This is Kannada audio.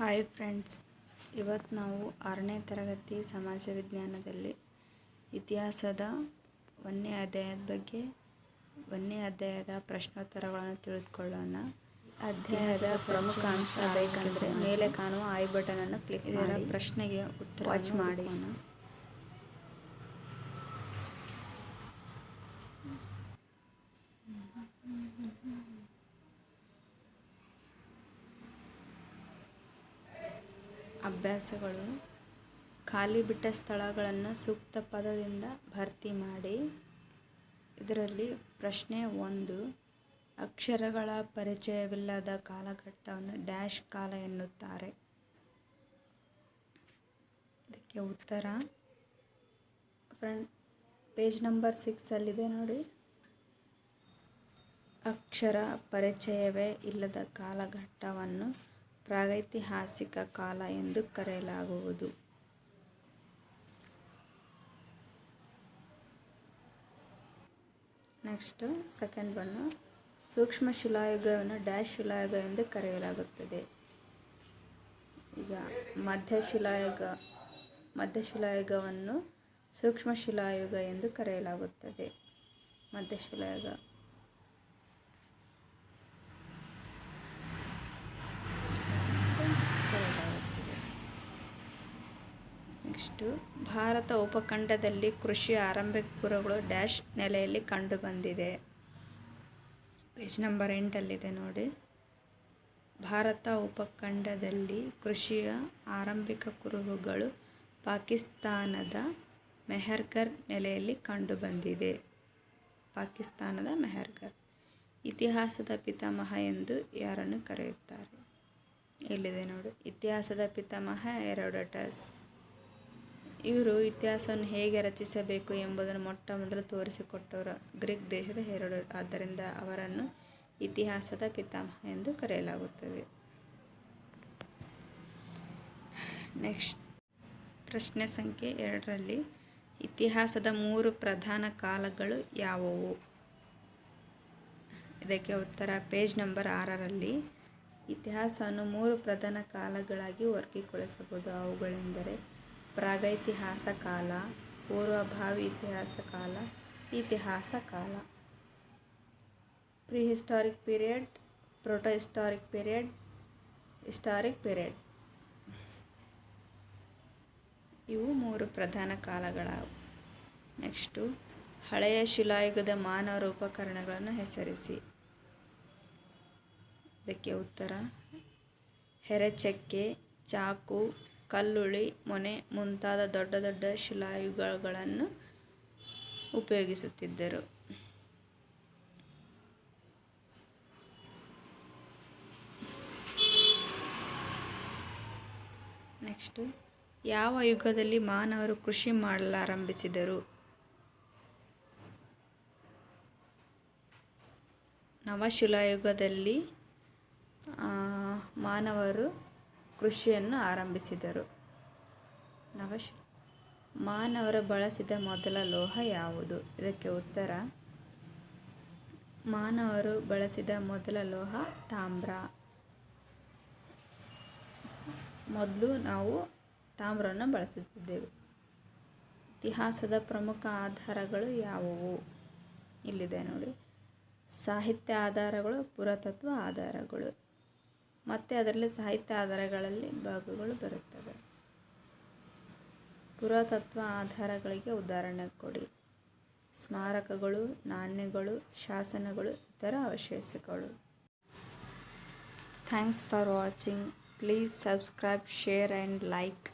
ಹಾಯ್ ಫ್ರೆಂಡ್ಸ್ ಇವತ್ತು ನಾವು ಆರನೇ ತರಗತಿ ಸಮಾಜ ವಿಜ್ಞಾನದಲ್ಲಿ ಇತಿಹಾಸದ ಒಂದನೇ ಅಧ್ಯಾಯದ ಬಗ್ಗೆ ಒಂದನೇ ಅಧ್ಯಾಯದ ಪ್ರಶ್ನೋತ್ತರಗಳನ್ನು ತಿಳಿದುಕೊಳ್ಳೋಣ. ಅಧ್ಯಾಯದ ಪ್ರಮುಖ ಅಂಶ ಬೇಕಂದರೆ ಮೇಲೆ ಕಾಣುವ ಐ ಬಟನನ್ನು ಕ್ಲಿಕ್ ಇದರ ಮಾಡಿ. ಪ್ರಶ್ನೆಗೆ ಉತ್ತರ ವಾಚ್ ಮಾಡಿ. ಅಭ್ಯಾಸಗಳು. ಖಾಲಿ ಬಿಟ್ಟ ಸ್ಥಳಗಳನ್ನು ಸೂಕ್ತ ಪದದಿಂದ ಭರ್ತಿ ಮಾಡಿ. ಇದರಲ್ಲಿ ಪ್ರಶ್ನೆ ಒಂದು, ಅಕ್ಷರಗಳ ಪರಿಚಯವಿಲ್ಲದ ಕಾಲಘಟ್ಟವನ್ನು ಡ್ಯಾಶ್ ಕಾಲ ಎನ್ನುತ್ತಾರೆ. ಇದಕ್ಕೆ ಉತ್ತರ ಫ್ರೆಂಡ್ ಪೇಜ್ ನಂಬರ್ ಸಿಕ್ಸಲ್ಲಿದೆ ನೋಡಿ. ಅಕ್ಷರ ಪರಿಚಯವೇ ಇಲ್ಲದ ಕಾಲಘಟ್ಟವನ್ನು ಪ್ರಾಗೈತಿಹಾಸಿಕ ಕಾಲ ಎಂದು ಕರೆಯಲಾಗುವುದು. ನೆಕ್ಸ್ಟ್ ಸೆಕೆಂಡ್ ಬನ್ನು ಸೂಕ್ಷ್ಮ ಶಿಲಾಯುಗವನ್ನು ಡ್ಯಾಶ್ ಶಿಲಾಯುಗ ಎಂದು ಕರೆಯಲಾಗುತ್ತದೆ. ಈಗ ಮಧ್ಯ ಶಿಲಾಯುಗ, ಮಧ್ಯ ಶಿಲಾಯುಗವನ್ನು ಸೂಕ್ಷ್ಮ ಶಿಲಾಯುಗ ಎಂದು ಕರೆಯಲಾಗುತ್ತದೆ. ಮಧ್ಯಶಿಲಾಯುಗ ಕರೆಯಲಾಗುತ್ತದೆ ಭಾರತ ಉಪಖಂಡದಲ್ಲಿ ಕೃಷಿ ಆರಂಭಿಕ ಗುರುಗಳು ಡ್ಯಾಶ್ ನೆಲೆಯಲ್ಲಿ ಕಂಡುಬಂದಿದೆ ಪೇಜ್ ನಂಬರ್ ಎಂಟಲ್ಲಿದೆ ನೋಡಿ. ಭಾರತ ಉಪಖಂಡದಲ್ಲಿ ಕೃಷಿಯ ಆರಂಭಿಕ ಕುರುಹುಗಳು ಪಾಕಿಸ್ತಾನದ ಮೆಹರ್ಗರ್ ನೆಲೆಯಲ್ಲಿ ಕಂಡುಬಂದಿದೆ ಪಾಕಿಸ್ತಾನದ ಮೆಹರ್ಗರ್ ಇತಿಹಾಸದ ಪಿತಾಮಹ ಎಂದು ಯಾರನ್ನು ಕರೆಯುತ್ತಾರೆ? ಇಲ್ಲಿದೆ ನೋಡಿ. ಇತಿಹಾಸದ ಪಿತಾಮಹ ಹೆರೋಡಟಸ್ ಇವರು ಇತಿಹಾಸವನ್ನು ಹೇಗೆ ರಚಿಸಬೇಕು ಎಂಬುದನ್ನು ಮೊಟ್ಟ ಮೊದಲು ತೋರಿಸಿಕೊಟ್ಟವರು ಗ್ರೀಕ್ ದೇಶದ ಹೆರಡು. ಆದ್ದರಿಂದ ಅವರನ್ನು ಇತಿಹಾಸದ ಪಿತಾಮಹ ಎಂದು ಕರೆಯಲಾಗುತ್ತದೆ. ನೆಕ್ಸ್ಟ್ ಪ್ರಶ್ನೆ ಸಂಖ್ಯೆ ಎರಡರಲ್ಲಿ ಇತಿಹಾಸದ ಮೂರು ಪ್ರಧಾನ ಕಾಲಗಳು ಯಾವುವು? ಇದಕ್ಕೆ ಉತ್ತರ ಪೇಜ್ ನಂಬರ್ ಆರರಲ್ಲಿ ಇತಿಹಾಸವನ್ನು ಮೂರು ಪ್ರಧಾನ ಕಾಲಗಳಾಗಿ ವರ್ಗೀಕರಿಸಬಹುದು. ಅವುಗಳೆಂದರೆ ಪ್ರಾಗೈತಿಹಾಸ ಕಾಲ ಪೂರ್ವಭಾವಿ ಇತಿಹಾಸ ಕಾಲ ಇತಿಹಾಸ ಕಾಲ prehistoric period protohistoric period historic period. ಇವು ಮೂರು ಪ್ರಧಾನ ಕಾಲಗಳಾವು. ನೆಕ್ಸ್ಟು, ಹಳೆಯ ಶಿಲಾಯುಗದ ಮಾನವರ ಉಪಕರಣಗಳನ್ನು ಹೆಸರಿಸಿ. ಇದಕ್ಕೆ ಉತ್ತರ, ಹೆರಚಕ್ಕೆ, ಚಾಕು ಕಲ್ಲುಳಿ ಮೊನೆ ಮುಂತಾದ ದೊಡ್ಡ ದೊಡ್ಡ ಶಿಲಾಯುಗಗಳನ್ನು ಉಪಯೋಗಿಸುತ್ತಿದ್ದರು. ನೆಕ್ಸ್ಟು ಯಾವ ಯುಗದಲ್ಲಿ ಮಾನವರು ಕೃಷಿ ಮಾಡಲಾರಂಭಿಸಿದರು? ನವಶಿಲಾಯುಗದಲ್ಲಿ ಮಾನವರು ಕೃಷಿಯನ್ನು ಆರಂಭಿಸಿದರು. ನವಶ ಮಾನವರು ಬಳಸಿದ ಮೊದಲ ಲೋಹ ಯಾವುದು? ಇದಕ್ಕೆ ಉತ್ತರ, ಮಾನವರು ಬಳಸಿದ ಮೊದಲ ಲೋಹ ತಾಮ್ರ. ಮೊದಲು ನಾವು ತಾಮ್ರವನ್ನು ಬಳಸುತ್ತಿದ್ದೇವೆ. ಇತಿಹಾಸದ ಪ್ರಮುಖ ಆಧಾರಗಳು ಯಾವುವು? ಇಲ್ಲಿದೆ ನೋಡಿ. ಸಾಹಿತ್ಯ ಆಧಾರಗಳು, ಪುರಾತತ್ವ ಆಧಾರಗಳು. ಮತ್ತು ಅದರಲ್ಲಿ ಸಾಹಿತ್ಯ ಆಧಾರಗಳಲ್ಲಿ ಭಾಗಗಳು ಬರುತ್ತವೆ. ಪುರಾತತ್ವ ಆಧಾರಗಳಿಗೆ ಉದಾಹರಣೆ ಕೊಡಿ. ಸ್ಮಾರಕಗಳು, ನಾಣ್ಯಗಳು, ಶಾಸನಗಳು, ಇತರ ಅವಶೇಷಗಳು. Thanks for watching please subscribe share and like